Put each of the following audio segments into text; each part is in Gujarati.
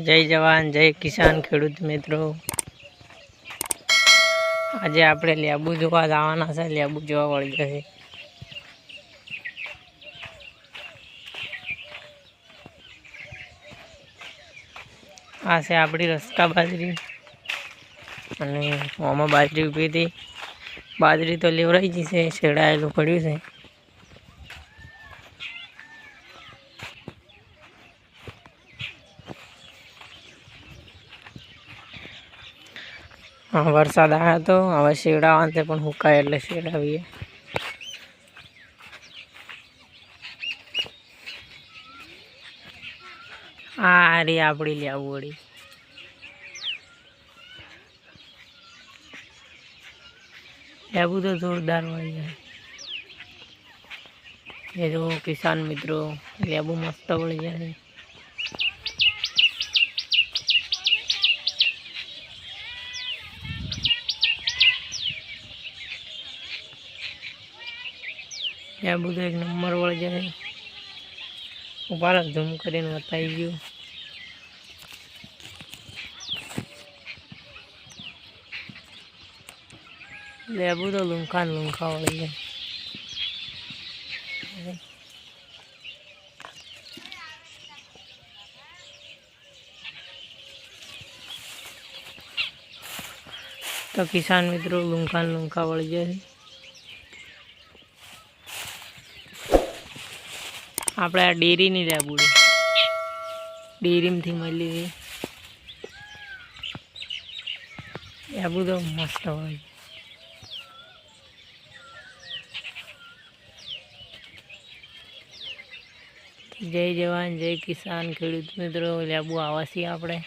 જય જવાન, જય કિસાન ખેડૂત મિત્રો. આજે આપણે લેબુ જોવા જવાના છે, લેબુ જોવા વળી જશે આ છે આપણી રસ્તા બાજરી. અને આમાં બાજરી ઊભી હતી. બાજરી તો લેવરાઈ ગઈ છે શેડાયેલું પડ્યું છે. વરસાદ આવ્યો તો. હવે શેડાવાન છે પણ હુકાય એટલે શેડાવીએ આ રે આપણી લેવું વળી. લેવું તો જોરદાર વળી એ જો કિસાન મિત્રો લેબુ મસ્ત વળી જાય લેબુ બધું એક નંબર વળી જાય. ઉપાડ ઝૂમ કરીને બતાવી ગયું. લેબુ તો લુંખા લુંખા વળી જાય. તો કિસાન મિત્રો લુંખા ને લુંખા વળી જાય. આપણે આ ડેરીની રાબુડી ડેરીમાંથી મળી લેબુ તો મસ્ત હોય. જય જવાન, જય કિસાન ખેડૂત મિત્રો. લેબુ છીએ આપણે.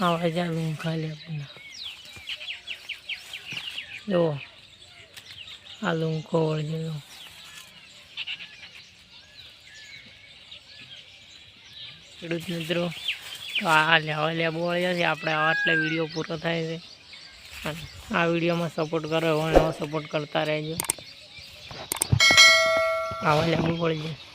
આવા જા ઊંઘા લેબુના જુઓ. આ લુંખો વળજો ખેડૂત મિત્રો. તો આ લેવા લેબો વળી જશે આપણે આટલે વીડિયો પૂરો થાય છે. આ વિડીયોમાં સપોર્ટ કરો, એવો સપોર્ટ કરતા રહેજો. આવા પડી જાય